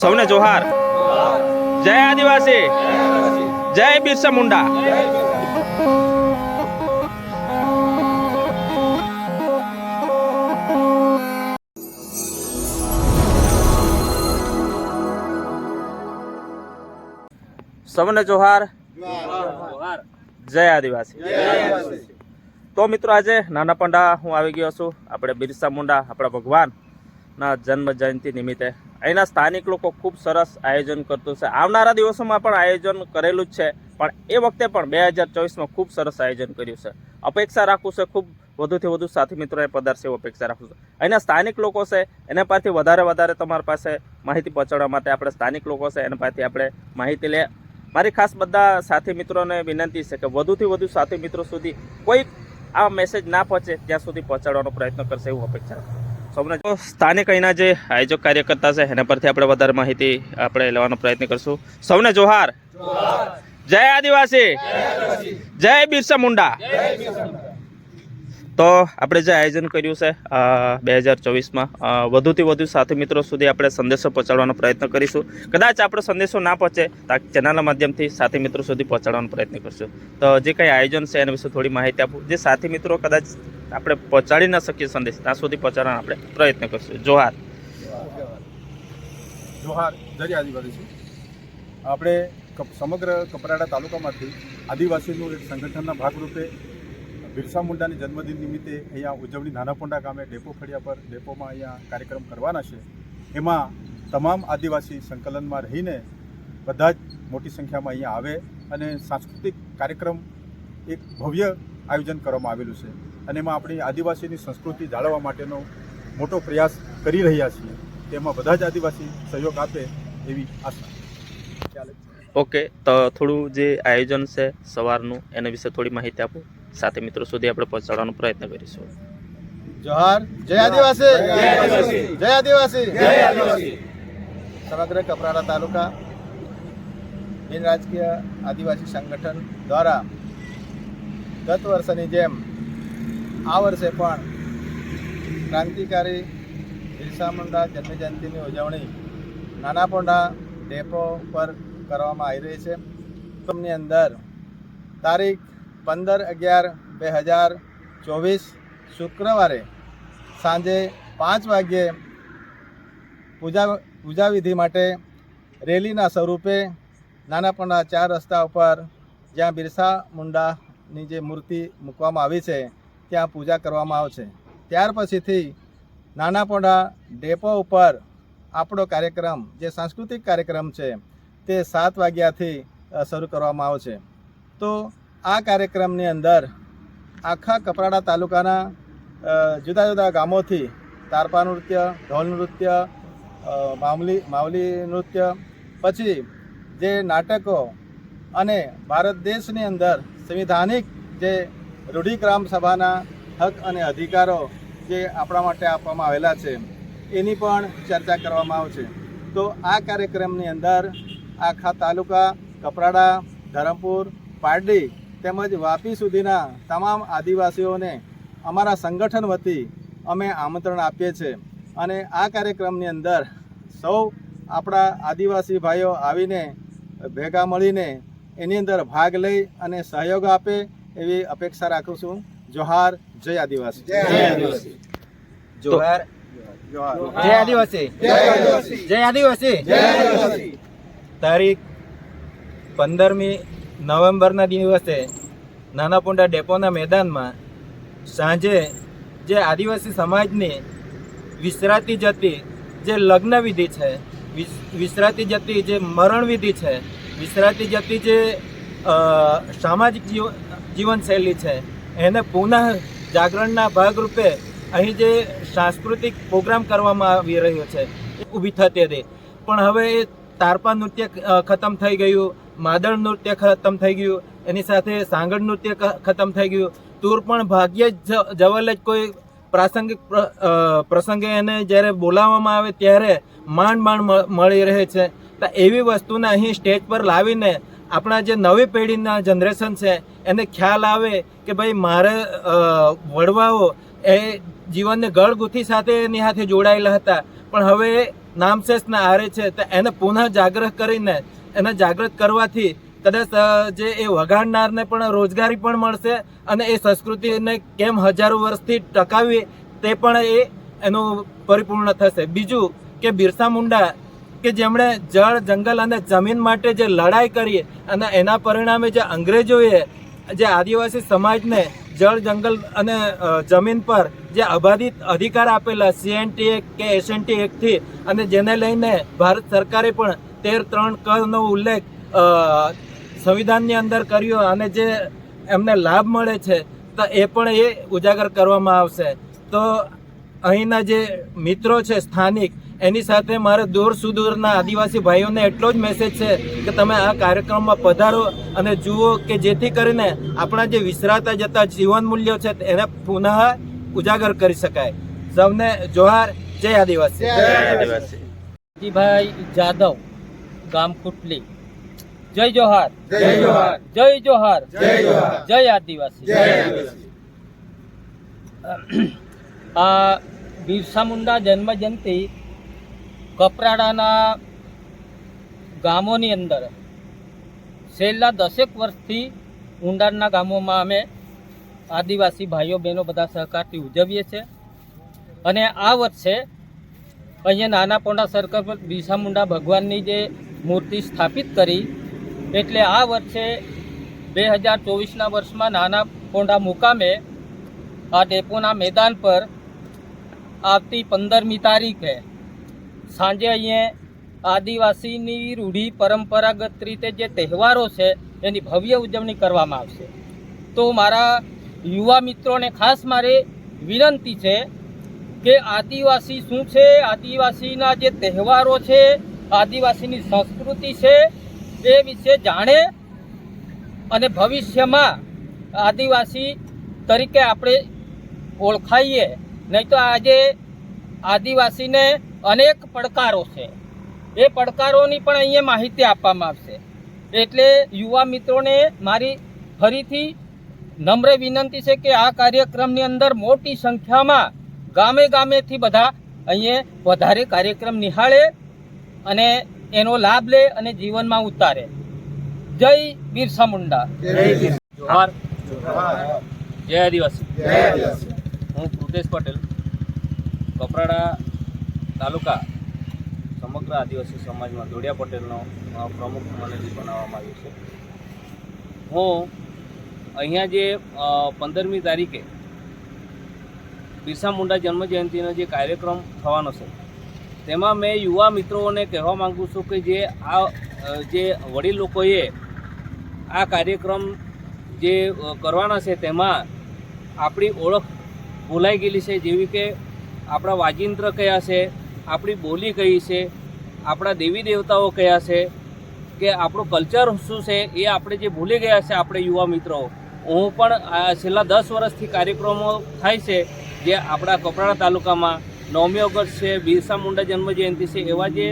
સૌને જોહાર. જય આદિવાસી. જય બિરસા મુંડા. સૌને જોહાર. જય આદિવાસી. તો મિત્રો આજે નાના પંડા હું આવી ગયો છું. આપણે બિરસા મુંડા, આપણા ભગવાનના જન્મ જયંતિ નિમિત્તે. અહીંના સ્થાનિક લોકો ખૂબ સરસ આયોજન કરતું છે. આવનારા દિવસોમાં પણ આયોજન કરેલું જ છે. પણ એ વખતે પણ બે હજાર ચોવીસમાં ખૂબ સરસ આયોજન કર્યું છે. અપેક્ષા રાખું છે ખૂબ વધુથી વધુ સાથી મિત્રોએ પધારશે એવી અપેક્ષા રાખું છું. અહીંના સ્થાનિક લોકો છે, એના પાસેથી વધારે વધારે તમારી પાસે માહિતી પહોંચાડવા માટે આપણે સ્થાનિક લોકો છે, એના પાસેથી આપણે માહિતી લે. મારી ખાસ બધા સાથી મિત્રોને વિનંતી છે કે વધુથી વધુ સાથી મિત્રો સુધી કોઈ આ મેસેજ ના પહોંચે, ત્યાં સુધી પહોંચાડવાનો પ્રયત્ન કરશે એવું અપેક્ષા. સૌને સ્થાનિક અહીંના જે આયોજક કાર્યકર્તા છે એના પરથી આપણે વધારે માહિતી આપણે લેવાનો પ્રયત્ન કરશું. સૌને જોહાર. જય આદિવાસી. જય બિરસા મુંડા. તો આપણે જે આયોજન કર્યું છે બે હજાર ચોવીસમાં વધુથી વધુ સાથી મિત્રો સુધી આપણે સંદેશો પહોંચાડવાનો પ્રયત્ન કરીશું. કદાચ આપણો સંદેશો ના પહોંચે તો ચેનલના માધ્યમથી સાથી મિત્રો સુધી પહોંચાડવાનો પ્રયત્ન કરીશું. તો જે કંઈ આયોજન છે એના વિશે થોડી માહિતી આપું. જે સાથી મિત્રો કદાચ આપણે પહોંચાડી ન શકીએ સંદેશ, ત્યાં સુધી પહોંચાડવાનો આપણે પ્રયત્ન કરીશું. જોહાર. જોહાર, જય આદિવાસી આપણે કપ- સમગ્ર કપરાડા તાલુકામાંથી આદિવાસીનું એક સંગઠનના ભાગરૂપે બિરસા મુંડાની જન્મદિન નિમિત્તે અહીંયા ઉજવણી નાનાપોંડા ગામે ડેપો ફળિયા પર ડેપોમાં અહીંયા કાર્યક્રમ કરવાના છે. એમાં તમામ આદિવાસી સંકલનમાં રહીને બધા જ મોટી સંખ્યામાં અહીંયા આવે અને સાંસ્કૃતિક કાર્યક્રમ એક ભવ્ય આયોજન કરવામાં આવેલું છે અને એમાં આપણી આદિવાસીની સંસ્કૃતિ જાળવવા માટેનો મોટો પ્રયાસ કરી રહ્યા છીએ. તેમાં બધા જ આદિવાસી સહયોગ આપે એવી આશા. ઓકે, તો થોડું જે આયોજન છે સવારનું, એના વિશે થોડી માહિતી આપો. સાથી મિત્રો સુધી આપણે પહોંચાડવાનો પ્રયત્ન કરીશું. જોહાર જય આદિવાસી! જય આદિવાસી! સમગ્ર કપરાડા તાલુકા બિન રાજકીય આદિવાસી સંગઠન દ્વારા ગત વર્ષની જેમ આ વર્ષે પણ ક્રાંતિકારી બિરસા મુંડા જન્મજયંતિની ઉજવણી નાના પોંડા ડેપો પર કરવામાં આવી રહી છે. ની અંદર તારીખ પંદર અગિયાર બે હજાર ચોવીસ શુક્રવારે સાંજે પાંચ વાગ્યે પૂજા પૂજા વિધિ માટે રેલીના સ્વરૂપે નાનાપણના ચાર રસ્તા ઉપર જ્યાં બિરસા મુંડાની જે મૂર્તિ મૂકવામાં આવી છે, ત્યાં પૂજા કરવામાં આવશે ત્યાર પછીથી નાનાપોંડા ડેપો ઉપર આપણો કાર્યક્રમ, જે સાંસ્કૃતિક કાર્યક્રમ છે, તે સાત વાગ્યાથી શરૂ કરવામાં આવશે તો આ કાર્યક્રમની અંદર આખા કપરાડા તાલુકાના જુદા જુદા ગામોથી તારપા નૃત્ય, ઢોલ નૃત્ય માવલી માવલી નૃત્ય, પછી જે નાટકો અને ભારત દેશની અંદર સંવિધાનિક જે રૂઢિક્રામ સભાના હક અને અધિકારો જે આપણા માટે આપવામાં આવેલા છે, એની પણ ચર્ચા કરવામાં આવશે તો આ કાર્યક્રમની અંદર આખા તાલુકા કપરાડા, ધરમપુર, પારડી તેમજ વાપી સુધીના તમામ આદિવાસીઓને અમારા સંગઠન વતી અમે આમંત્રણ આપીએ છીએ. અને આ કાર્યક્રમની અંદર સૌ આપણા આદિવાસી ભાઈઓ આવીને ભેગા મળીને એની અંદર ભાગ લઈ અને સહયોગ આપે એવી અપેક્ષા રાખું છું. જોહાર જય આદિવાસી. જય આદિવાસી. જોહાર જોહાર. જય આદિવાસી. જય આદિવાસી. જય આદિવાસી. જય આદિવાસી. તારીખ પંદરમી નવેમ્બરના દિવસે નાનાપુંડા ડેપોના મેદાનમાં સાંજે જે આદિવાસી સમાજની વિસરાતી જતી જે લગ્ન વિધિ છે, વિસ- વિસરાતી જતી જે મરણ વિધિ છે, વિસરાતી જતી જે સામાજિક જીવ- જીવનશૈલી છે, એને પુનઃ જાગરણના ભાગરૂપે અહીં જે સાંસ્કૃતિક પ્રોગ્રામ કરવામાં આવી રહ્યો છે ઊભી થતી હતી. પણ હવે એ તારપા નૃત્ય ખતમ થઈ ગયું, માદળ નૃત્ય ખતમ થઈ ગયું, એની સાથે સાંગડ નૃત્ય ખતમ થઈ ગયું. તૂર પણ ભાગ્યે જ જવલ જ કોઈ પ્રાસંગિક પ્રસંગે એને જ્યારે બોલાવવામાં આવે ત્યારે માંડ માંડ મળી રહે છે. તો એવી વસ્તુને અહીં સ્ટેજ પર લાવીને આપણા જે નવી પેઢીના જનરેશન છે, એને ખ્યાલ આવે કે ભાઈ મારે વડવાઓ એ જીવનને ગળગુથી સાથે એની સાથે જોડાયેલા હતા. પણ હવે નામશેષને આરે છે, તો એને પુનઃ જાગ્રહ કરીને, એને જાગૃત કરવાથી કદાચ જે એ વગાડનારને પણ રોજગારી પણ મળશે અને એ સંસ્કૃતિને કેમ હજારો વર્ષથી ટકાવી તે પણ એ એનું પરિપૂર્ણ થશે. બીજું કે બિરસા મુંડા, કે જેમણે જળ, જંગલ અને જમીન માટે જે લડાઈ કરી અને એના પરિણામે જે અંગ્રેજોએ, જે આદિવાસી સમાજને જળ જંગલ અને જમીન પર જે અબાધિત અધિકાર આપેલા સીએનટી એક્ટ કે એસએનટી એક્ટથી અને જેને લઈને ભારત સરકારે પણ તેર ત્રણ કનો ઉલ્લેખ સંવિધાનની અંદર કર્યો અને જે એમને લાભ મળે છે, તો એ પણ એ ઉજાગર કરવામાં આવશે. તો અહીંના જે મિત્રો છે, સ્થાનિક એની સાથે મારે દૂર સુદૂરના આદિવાસી ભાઈઓને એટલો જ મેસેજ છે કે તમે આ કાર્યક્રમમાં પધારો અને જુઓ કે જેથી કરીને આપણા જે વિસરાતા જતા જીવન મૂલ્યો છે એને પુનઃ ઉજાગર કરી શકાય. સૌને જોહાર. જય આદિવાસી. જય આદિવાસી. જીભાઈ જાદવ ગામ કુટલી. જય જોહાર. જય જોહાર. જય જોહાર. જય જોહાર. જય આદિવાસી. જય આદિવાસી. આ બિરસા મુંડા જન્મ જયંતિ કપરાડાના ગામોની અંદર છેલ્લા દસેક વર્ષથી ઊંડાણના ગામોમાં અમે આદિવાસી ભાઈઓ બહેનો બધા સહકારથી ઉજવીએ છીએ. અને આ વર્ષે અહીંયા નાના પોંડા સર્કલ પર બિરસા મુંડા ભગવાનની જે મૂર્તિ સ્થાપિત કરી, એટલે આ વર્ષે બે હજાર ચોવીસના વર્ષમાં નાના પોંડા મુકામે આ ડેપોના મેદાન પર આવતી પંદરમી તારીખે સાંજે અહીંયા આદિવાસીની રૂઢી પરંપરાગત રીતે જે તહેવારો છે, એની ભવ્ય ઉજવણી કરવામાં આવશે. તો મારા યુવા મિત્રોને ખાસ મારે વિનંતી છે કે આદિવાસી શું છે? આદિવાસીના જે તહેવારો છે, આદિવાસીની સંસ્કૃતિ છે, એ વિશે જાણે અને ભવિષ્યમાં આદિવાસી તરીકે આપણે ઓળખાઈએ. નહીં તો આજે આદિવાસીને અનેક પડકારો છે. એ પડકારોની પણ અહીંયા માહિતી આપવામાં આવશે. એટલે યુવા મિત્રોને મારી ફરીથી નમ્ર વિનંતી છે કે આ કાર્યક્રમની અંદર મોટી સંખ્યામાં ગામે ગામેથી બધા અહીંયા વધારે કાર્યક્રમ નિહાળે અને એનો લાભ લે અને જીવનમાં ઉતારે. જય બિરસા મુંડા. જોહાર જય આદિવાસી. જય આદિવાસી. હું કૃતેશ પટેલ. કપરાડા તાલુકા સમગ્ર આદિવાસી સમાજમાં દોડિયા પટેલનો પ્રમુખ મને બનાવવામાં આવ્યો છે. હું અહીંયા જે પંદરમી તારીખે બિરસા મુંડા જન્મજયંતિનો જે કાર્યક્રમ થવાનો છે, તેમાં મેં યુવા મિત્રોને કહેવા માંગુ છું કે જે આ જે વડીલ લોકોએ આ કાર્યક્રમ જે કરવાના છે તેમાં આપણી ઓળખ ભૂલાઈ ગયેલી છે, જેવી કે આપણા વાજિંત્ર કયા છે આપણી બોલી કઈ છે, આપણા દેવી દેવતાઓ કયા છે, કે આપણું કલ્ચર શું છે, એ આપણે જે ભૂલી ગયા છે આપણે યુવા મિત્રો. હું પણ છેલ્લા દસ વર્ષથી કાર્યક્રમો થાય છે, જે આપણા કપરાડા તાલુકામાં નવમી ઓગસ્ટ છે, બિરસા મુંડા જન્મ જયંતિ છે, એવા જે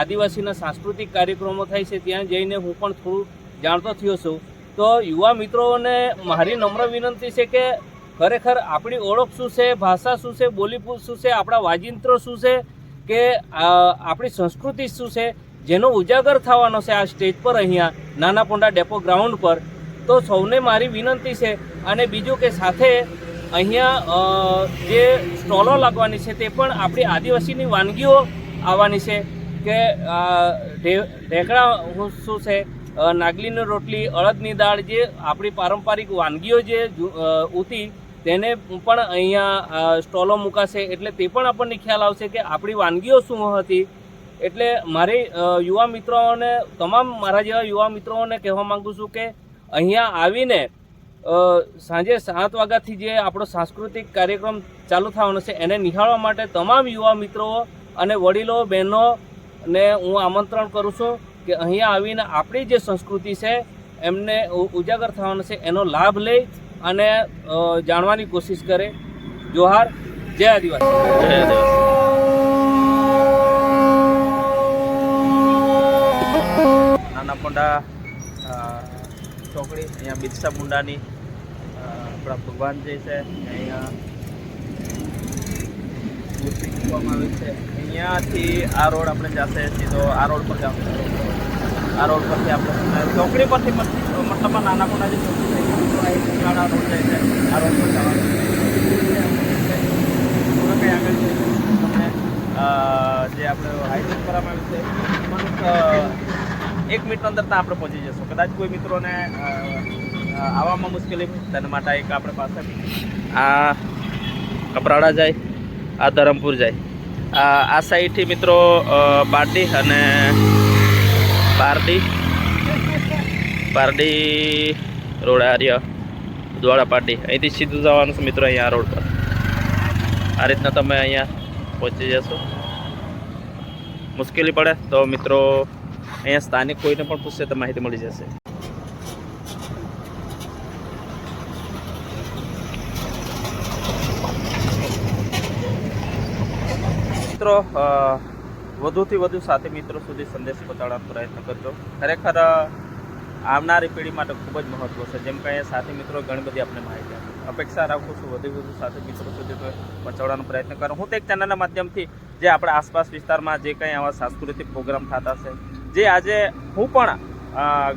આદિવાસીના સાંસ્કૃતિક કાર્યક્રમો થાય છે, ત્યાં જઈને હું પણ થોડું જાણતો થયો છું. તો યુવા મિત્રોને મારી નમ્ર વિનંતી છે કે ખરેખર આપણી ઓળખ શું છે, ભાષા શું છે બોલીપૂ શું છે, આપણા વાજિંત્રો શું છે કે આપણી સંસ્કૃતિ શું છે, જેનો ઉજાગર થવાનો છે આ સ્ટેજ પર અહીંયા નાના પોંડા ડેપો ગ્રાઉન્ડ પર. તો સૌને મારી વિનંતી છે અને બીજું કે સાથે અહીંયા જે સ્ટોલો લાગવાની છે તે પણ આપણી આદિવાસીની વાનગીઓ આવવાની છે કે ઢેકડા શું છે નાગલીની રોટલી, અડદની દાળ જે આપણી પારંપરિક વાનગીઓ જે ઉતી તેને પણ અહીંયા સ્ટોલો મૂકાશે એટલે તે પણ આપણને ખ્યાલ આવશે કે આપણી વાનગીઓ શું હતી. એટલે મારી યુવા મિત્રોને, તમામ મારા જેવા યુવા મિત્રોને કહેવા માગું છું કે અહીંયા આવીને સાંજે સાત વાગ્યાથી જે આપણો સાંસ્કૃતિક કાર્યક્રમ ચાલુ થવાનો છે, એને નિહાળવા માટે તમામ યુવા મિત્રો અને વડીલો, બહેનો ને હું આમંત્રણ કરું છું કે અહીંયા આવીને આપણી જે સંસ્કૃતિ છે, એમને ઉજાગર થવાનો છે, એનો લાભ લઈ અને જાણવાની કોશિશ કરે. જોહાર જય આદિવાસી. જય આદિવાસી. નાના પોંડા ચોકડી અહીંયા બિરસા મુંડાની આપણા ભગવાન જે છે અહીંયા મૂર્તિ મૂકવામાં આવી છે. અહીંયા અહીંયાથી આ રોડ આપણે જશે સીધો આ રોડ પર જશે આ રોડ પરથી આપણે ચોકડી પરથી મત- મતલબમાં નાના મોટા જે ચોકડી આ રોડ જાય છે આ રોડ પર જવાનું કંઈ આગળ છે તમને જે આપણે હાઈવે કરવામાં આવ્યું છે એક મિનિટ અંદર ત્યાં આપણે પહોંચી જશું કદાચ કોઈ મિત્રોને આવવામાં મુશ્કેલી તેના માટે એક આપણે પાસે આ કપરાડા જાય, આ ધરમપુર જાય. આ સાઈડથી મિત્રો બાટી અને પારડી. પારડી રોડ આર્ય દ્વારા પારડી. અહીંથી સીધું જવાનું છે મિત્રો અહીંયા રોડ પર. આ રીતના તમે અહીંયા પહોંચી જશો. મુશ્કેલી પડે તો મિત્રો અહીંયા સ્થાનિક કોઈને પણ પૂછશે તો માહિતી મળી જશે. મિત્રો વધુથી વધુ સાથી મિત્રો સુધી સંદેશ પહોંચાડવાનો પ્રયત્ન કરજો. ખરેખર આવનારી પેઢી માટે ખૂબ જ મહત્વ છે. જેમ કે સાથી મિત્રો ઘણી બધી આપણે માહિતી અપેક્ષા રાખું છું વધુ વધુ સાથી મિત્રો સુધી પહોંચાડવાનો પ્રયત્ન કરું. હું તો એક ચેનલના માધ્યમથી જે આપણા આસપાસ વિસ્તારમાં જે કંઈ આવા સાંસ્કૃતિક પ્રોગ્રામ થતા છે, જે આજે હું પણ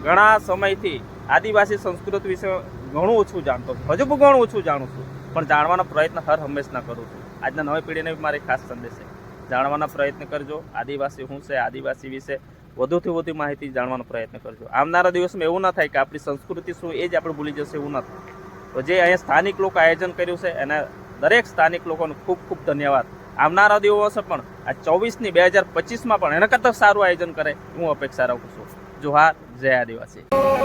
ઘણા સમયથી આદિવાસી સંસ્કૃતિ વિશે ઘણું ઓછું જાણતો છું. હજુ ઘણું ઓછું જાણું છું. પણ જાણવાનો પ્રયત્ન હર હંમેશના કરું છું. આજના નવી પેઢીને મારી ખાસ સંદેશ છે. જાણવાના પ્રયત્ન કરજો. આદિવાસી શું છે, આદિવાસી વિશે વધુથી વધુ માહિતી જાણવાનો પ્રયત્ન કરજો. આવનારા દિવસમાં એવું ના થાય કે આપણી સંસ્કૃતિ શું, એ જ આપણે ભૂલી જશે, એવું ના થાય. તો જે અહીંયા સ્થાનિક લોકો આયોજન કર્યું છે, એના દરેક સ્થાનિક લોકોનો ખૂબ ખૂબ ધન્યવાદ. આવનારા દિવસો પણ, આ ચોવીસની બે હજાર પચીસમાં પણ એના કરતાં સારું આયોજન કરે, હું અપેક્ષા રાખું છું. જોહાર, જય આદિવાસી.